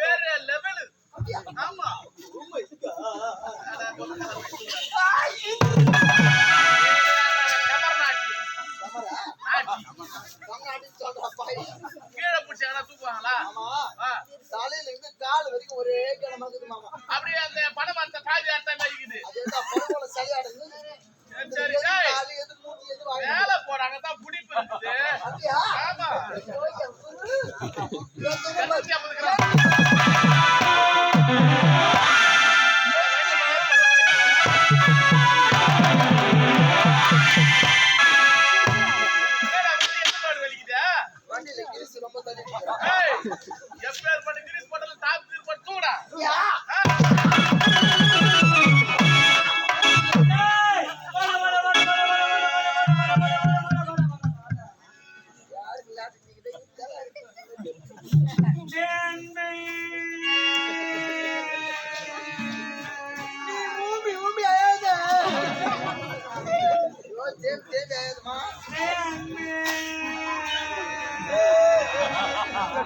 வேற லெவலு அப்படியா? ஆமா உண்மை தலையில இருந்து கால் வரைக்கும் ஒரே கனமா இருக்குது மாமா. அப்படியே அந்த படம் அந்த பாதி அர்த்தம் இருக்குது. சரி. வேலை போடாங்க தான் புடிப்பு இருக்குது? ஆமா.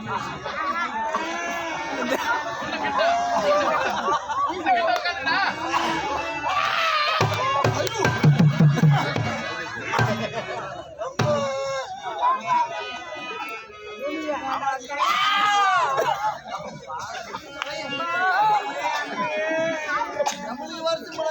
நான் பெண்ணா உட்காருடா. நம்மளுக்கு வருஷம் போல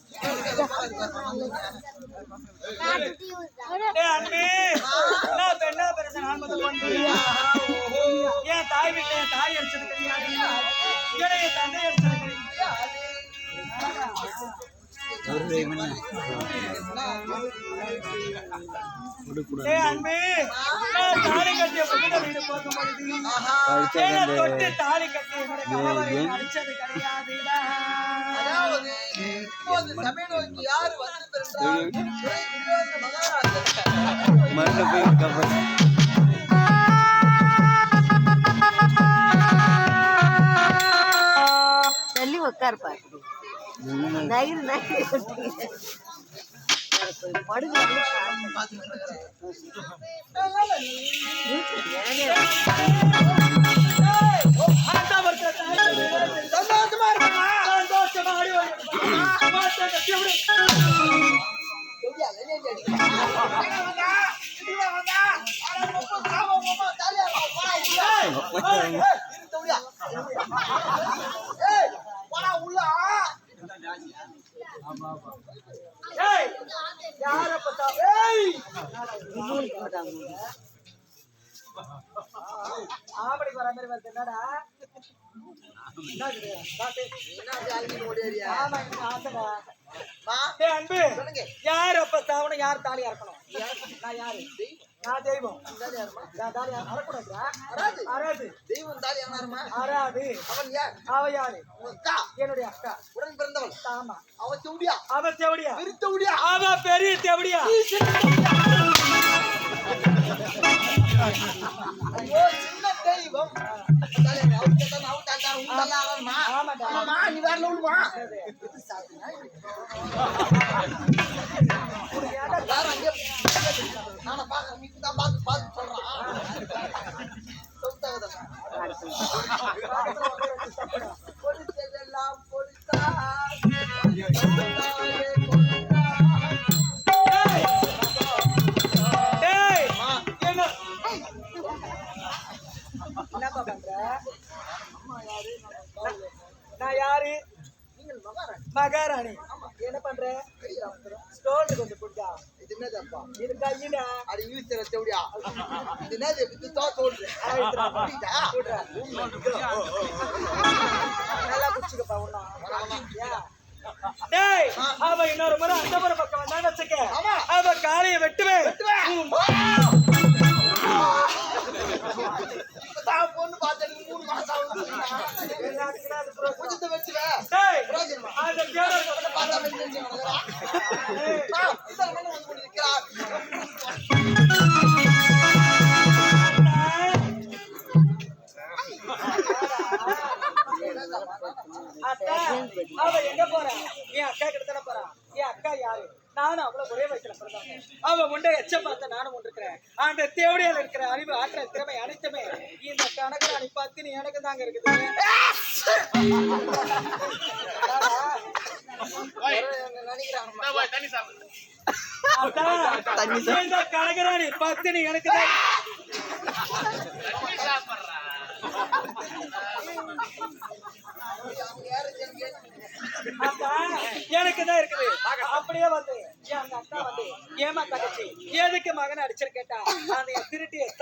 டேய் ஏன்? தாய் வீட்டை தாய் அடிச்சது கிடையாது தந்தை அடிச்சது டேய் அன்பே தாலி கட்டிய வீடு தொட்டு தாலி கட்டி அடிச்சது கிடையாது அதாவது, இப்போது சபை நோக்கி யார் வந்திருந்தால் நயிறு நயிறு படுங்க ஆசைடா. மா, டேய், அன்பு சொல்லுங்க. யார் அப்ப சாவணும் யார் தாலி அறக்கணும் நான் யாரு நான் தெய்வம். அறாது. தெய்வம் தாலி ஆனாருமா? அறாது. அவன் யார்? அவ யாரு? அக்கா. என்னுடைய அக்கா. உடன் பிறந்தவள். ஆமா. அவ செவுடியா? அவ அவ பெரிய ஐயோ சின்ன தெய்வம். தாலியா, அவ கேட்டா அவ நான் யாரு மகாராணி என்ன பண்ற ஸ்டோன் கொஞ்சம் என்னதுப்பா? இது கையிடா அது தர தேவடியா இது என்னது? இது தோ? நல்லா டேய் அவ இன்னொரு முறை அந்த முறை பக்கம் வந்தான்னு வச்சுக்க. அவ காலைய வெட்டுவேன். ஆ, இத்தனை மணி கொண்டு நிக்கிறா. அக்கா, அவ எங்க போறா? என் அக்கா கிட்ட போறா? என் அக்கா யாரு? நானும் அவ்வளவு ஒரே வயசுல பிறந்தவங்க அவ முண்டை எச்ச பார்த்து நானும் அந்த தேவடியால இருக்கிற அறிவு ஆற்றல் திறமை அனைத்துமே இந்த கணக்கு பார்த்து நீ எனக்கு தாங்க இருக்குது. இந்தா கனகராணி பத்து நீ எனக்கு தான். எனக்கு தான் இருக்குது. அப்படியே வந்து என் அக்கா வந்து ஏமா தங்கச்சி எதுக்கு மகன் அடிச்சிரு கேட்டா? அந்த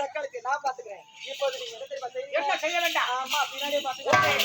தக்காளிக்கு நான் பாத்துக்கிறேன் இப்போது நீங்க என்ன தெரியுமா செய்ய வேண்டாம். ஆமா பின்னாடியே பாத்துக்கிறேன்